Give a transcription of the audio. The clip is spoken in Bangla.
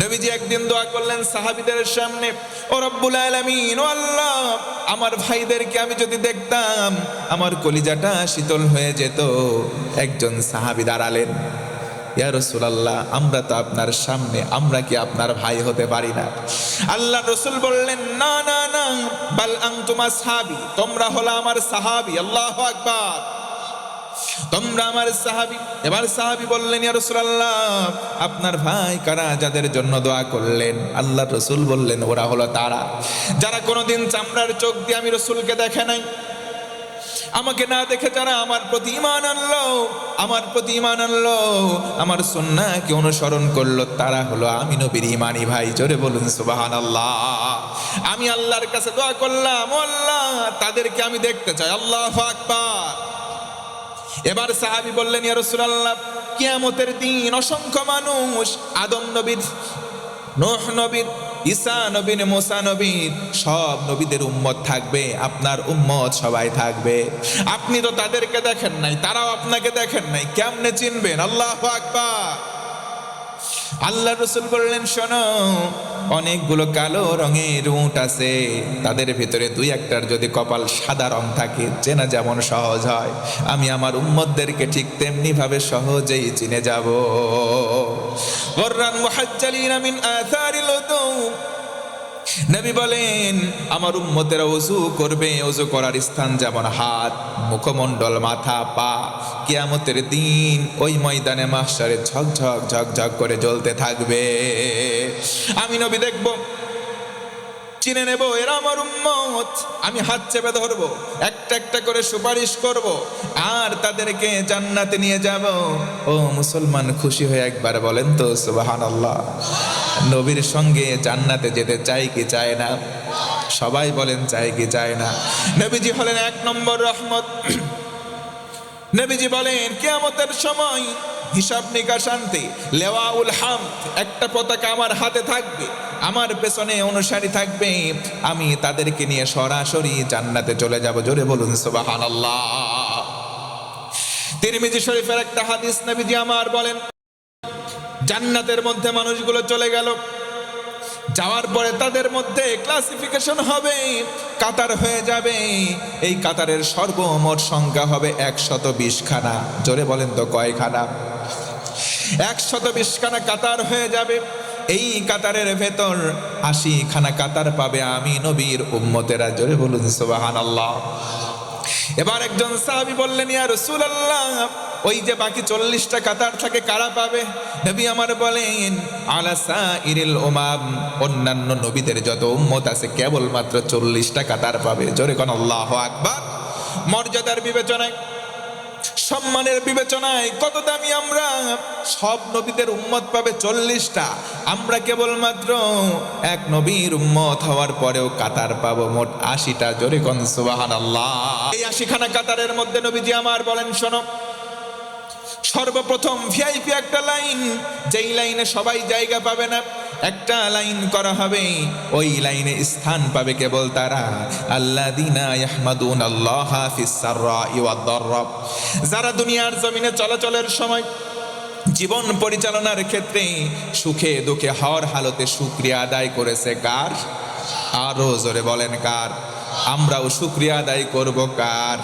নবীজি একদিন দোয়া করলেন, সাহাবিদের সামনে, ও রব্বুল আলামিন, ও আল্লাহ, আমার ভাইদেরকে আমি যদি দেখতাম, আমার কলিজাটা শীতল হয়ে যেত। একজন সাহাবি দাঁড়ালেন, ইয়া রাসূলুল্লাহ, আমরা তো আপনার সামনে, আমরা কি আপনার ভাই হতে পারি না? আল্লাহ রসুল বললেন, না না না, বাল আনতুম আসহাবি, তোমরা হলো আমার সাহাবি, আল্লাহু আকবার। তোমরা আমার সাহাবি, এবার সাহাবি বললেন, ইয়া রাসূলুল্লাহ, আপনার ভাই কারা যাদের জন্য দোয়া করলেন? আল্লাহ রসুল বললেন, ওরা হলো তারা। যারা কোনোদিন চামড়ার চোখ দিয়ে আমি রসুলকে দেখে নাই, আমাকে না দেখে যারা আমার প্রতি ইমান আনলো, আমার প্রতি ইমান আনলো, আমার সুন্নাহকে অনুসরণ করল, তারা হলো আমি নবীর ইমানি ভাই। জোরে বলুন সুবাহান আল্লাহ আমি আল্লাহর কাছে দোয়া করলাম আল্লাহ, তাদেরকে আমি দেখতে চাই। আল্লাহ আকবার। এবার সাহাবি বললেন ইয়ারসুল্লাহ কিয়ামতের দিন অসংখ্য মানুষ, আদম নবীর, নোহ নবীর, ঈসা নবীন মোসা নবীর, সব নবীদের উম্মত থাকবে, আপনার উম্মত সবাই থাকবে। আপনি তো তাদেরকে দেখেন নাই, তারাও আপনাকে দেখেন নাই, কেমনে চিনবেন? আল্লাহ আকবার। আল্লাহ রসুল বললেন, শোনো, অনেকগুলো কালো রঙের উঁট আছে। তাদের ভিতরে দুই একটার যদি কপাল সাদা রং থাকে, চেনা যেমন সহজ হয়। আমি আমার উম্মদদেরকে ঠিক তেমনি ভাবে সহজেই চিনে যাব। নবী বলেন, আমার উম্মতেরা অজু করবে অজু করার স্থান যেমন হাত, মুখমণ্ডল, মাথা, পা। কিয়ামতের দিন ওই ময়দানে মাসারে ঝকঝক ঝকঝক করে জ্বলতে থাকবে। আমি নবী দেখব, চিনে নেব, এরা আমার উম্মত। আমি হাত চেপে ধরবো, একটা একটা করে সুপারিশ করব, আর তাদেরকে জান্নাতে নিয়ে যাব। ও মুসলমান, খুশি হয়ে একবার বলেন তো, সুবহানাল্লাহ। নবীর সঙ্গে জান্নাতে যেতে চাই কি চায় না? সবাই বলেন চাই কি চায় না। নবীজি হলেন এক নম্বর রহমত। নবীজি বলেন, কেয়ামতের সময় হিসাব নিকাশ আনতে লেওয়াউল হাম, একটা পতাকা আমার হাতে থাকবে, আমার পেছনে অনুসারী থাকবে, আমি তাদেরকে নিয়ে সরাসরি জান্নাতে চলে যাব। জোরে বলুন, সুবহানাল্লাহ। তিরমিজি শরীফের একটা হাদিস নবীজি আমার বলেন জান্নাতের মধ্যে মানুষগুলো চলে গেল। যাওয়ার পরে তাদের মধ্যে ক্লাসিফিকেশন হবে, কাতার হয়ে যাবে। এই কাতারের সর্বমোট সংখ্যা হবে একশত বিশ খানা জোরে বলেন তো কয়খানা? একশত বিশ খানা কাতার হয়ে যাবে। এই কাতারের ভেতর আশি খানা কাতার পাবে আমি, নবীর উম্মতেরা। জোরে বলুন সুবাহান আল্লাহ এবার একজন সাহাবি বললেন, ইয়া রাসূলুল্লাহ ওই যে বাকি চল্লিশটা কাতার থাকে, কারা পাবে? নবী আমার বলেন আলাসা ইরিল ওমাম অন্যান্য নবীদের যত উম্মত আছে, কেবলমাত্র চল্লিশটা কাতার পাবে। জোরে কোন আল্লাহ আকবার। মর্যাদার বিবেচনায়, সম্মানের বিবেচনায় কত দামি আমরা? সব নবীদের উম্মত পাবে চল্লিশটা। আমরা কেবলমাত্র এক নবীর উম্মত হওয়ার পরেও কাতার পাবো মোট আশিটা। জোরে কন সুবাহান আল্লাহ এই আশিখানা কাতারের মধ্যে নবীজি আমার বলেন, শোনো সর্বপ্রথম ভিআইপি একটা লাইন, যেই লাইনে সবাই জায়গা পাবে না, একটা লাইন করা হবে, ওই লাইনে স্থান পাবে কেবল তারা। আল্লাহ দিনা ইয়াহমাদুন আল্লাহ যারা দুনিয়ার জমিনে চলাচলের সময় জীবন পরিচালনার ক্ষেত্রে সুখে দুঃখে হর হালতে সুক্রিয়া আদায় করেছে, কার? আরও জোরে বলেন, কার? আমরাও সুক্রিয়া আদায় করব, কার?